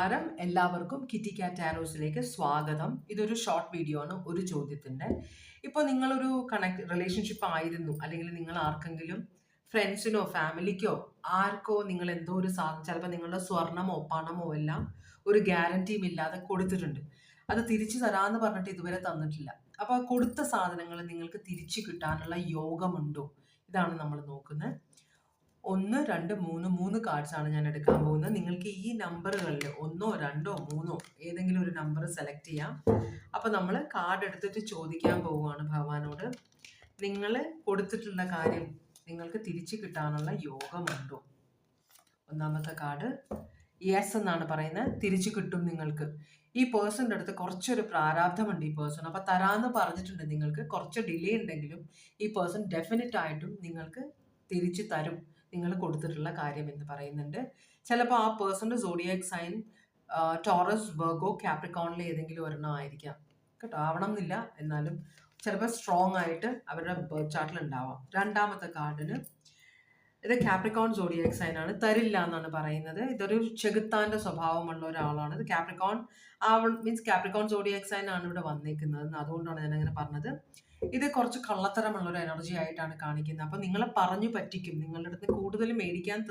നമസ്കാരം. എല്ലാവർക്കും കിറ്റി കാറ്റ് ആരോസിലേക്ക് സ്വാഗതം. ഇതൊരു ഷോർട്ട് വീഡിയോ ആണ് ഒരു ചോദ്യത്തിന്റെ. ഇപ്പോൾ നിങ്ങളൊരു കണക്ട് റിലേഷൻഷിപ്പ് ആയിരുന്നു അല്ലെങ്കിൽ നിങ്ങൾ ആർക്കെങ്കിലും ഫ്രണ്ട്സിനോ ഫാമിലിക്കോ ആർക്കോ നിങ്ങൾ എന്തോ ഒരു സാധനം ചിലപ്പോൾ നിങ്ങളുടെ സ്വർണമോ പണമോ എല്ലാം ഒരു ഗ്യാരണ്ടിയും ഇല്ലാതെ കൊടുത്തിട്ടുണ്ട്. അത് തിരിച്ചു തരാമെന്ന് പറഞ്ഞിട്ട് ഇതുവരെ തന്നിട്ടില്ല. അപ്പോൾ കൊടുത്ത സാധനങ്ങൾ നിങ്ങൾക്ക് തിരിച്ചു കിട്ടാനുള്ള യോഗമുണ്ടോ? ഇതാണ് നമ്മൾ നോക്കുന്നത്. ഒന്ന് രണ്ട് മൂന്ന് മൂന്ന് കാർഡ്സ് ആണ് ഞാൻ എടുക്കാൻ പോകുന്നത്. നിങ്ങൾക്ക് ഈ നമ്പറുകളിൽ ഒന്നോ രണ്ടോ മൂന്നോ ഏതെങ്കിലും ഒരു നമ്പർ സെലക്ട് ചെയ്യാം. അപ്പോൾ നമ്മൾ കാർഡ് എടുത്തിട്ട് ചോദിക്കാൻ പോവുകയാണ് ഭഗവാനോട്. നിങ്ങൾ കൊടുത്തിട്ടുള്ള കാര്യം നിങ്ങൾക്ക് തിരിച്ചു കിട്ടാനുള്ള യോഗമുണ്ടോ? ഒന്നാമത്തെ കാർഡ് യെസ് എന്നാണ് പറയുന്നത്. തിരിച്ചു കിട്ടും നിങ്ങൾക്ക്. ഈ പേഴ്സണിന്റെ അടുത്ത് കുറച്ചൊരു പ്രാരാബ്ധമുണ്ട് ഈ പേഴ്സൺ അപ്പോൾ തരാമെന്ന് പറഞ്ഞിട്ടുണ്ട് നിങ്ങൾക്ക്. കുറച്ച് ഡിലേ ഉണ്ടെങ്കിലും ഈ പേഴ്സൺ ഡെഫിനറ്റ് ആയിട്ടും നിങ്ങൾക്ക് തിരിച്ചു തരും. നിങ്ങൾ കൊടുത്തിട്ടുള്ള കാര്യം എന്ന് പറയുന്നുണ്ട്. ചിലപ്പോൾ ആ പേഴ്സന്റെ സോഡിയാക് സൈൻ ടോറസ് ബർഗോ ക്യാപ്രിക്കോണിലെ ഏതെങ്കിലും ഒരെണ്ണം ആയിരിക്കാം. കേട്ടോ? ആവണം എന്നില്ല എന്നാലും ചിലപ്പോൾ സ്ട്രോങ് ആയിട്ട് അവരുടെ ബർത്ത് ചാർട്ടിൽ ഉണ്ടാവാം. രണ്ടാമത്തെ കാർഡിന് ഇത് കാപ്രിക്കോൺ സോഡിയാക് സൈൻ ആണ്. തരില്ല എന്നാണ് പറയുന്നത്. ഇതൊരു ചെകുത്താന്റെ സ്വഭാവമുള്ള ഒരാളാണ്. ഇത് കാപ്രിക്കോൺ ആ മീൻസ് കാപ്രിക്കോൺ സോഡിയാക് സൈൻ ആണ് ഇവിടെ വന്നിരിക്കുന്നത് അതുകൊണ്ടാണ് ഞാൻ അങ്ങനെ പറഞ്ഞത്. ഇത് കുറച്ച് കള്ളത്തരമുള്ള ഒരു എനർജി ആയിട്ടാണ് കാണിക്കുന്നത്. അപ്പൊ നിങ്ങളെ പറഞ്ഞു പറ്റിക്കും. നിങ്ങളുടെ അടുത്ത് കൂടുതൽ മേടിക്കാൻ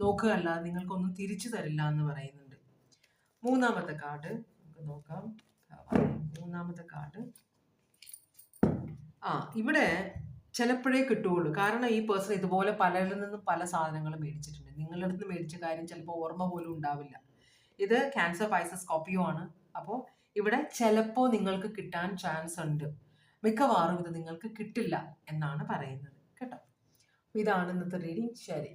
നോക്കുകയല്ല. നിങ്ങൾക്കൊന്നും തിരിച്ചു തരില്ല എന്ന് പറയുന്നുണ്ട്. മൂന്നാമത്തെ കാർഡ്. നമുക്ക് നോക്കാം. മൂന്നാമത്തെ കാർഡ്. ആ ഇവിടെ ചിലപ്പോഴേ കിട്ടുകയുള്ളൂ. കാരണം ഈ പേഴ്സൺ ഇതുപോലെ പലരിൽ നിന്നും പല സാധനങ്ങൾ മേടിച്ചിട്ടുണ്ട്. നിങ്ങളുടെ അടുത്ത് മേടിച്ച കാര്യം ചിലപ്പോൾ ഓർമ്മ പോലും ഉണ്ടാവില്ല. ഇത് ക്യാൻസർ പൈസസ് കോപ്പിയോ ആണ് അപ്പോൾ ഇവിടെ ചിലപ്പോൾ നിങ്ങൾക്ക് കിട്ടാൻ ചാൻസ് ഉണ്ട്. മിക്കവാറും ഇത് നിങ്ങൾക്ക് കിട്ടില്ല എന്നാണ് പറയുന്നത്. കേട്ടോ? ഇതാണ് ഇന്നത്തെ റീഡിങ് ശരി.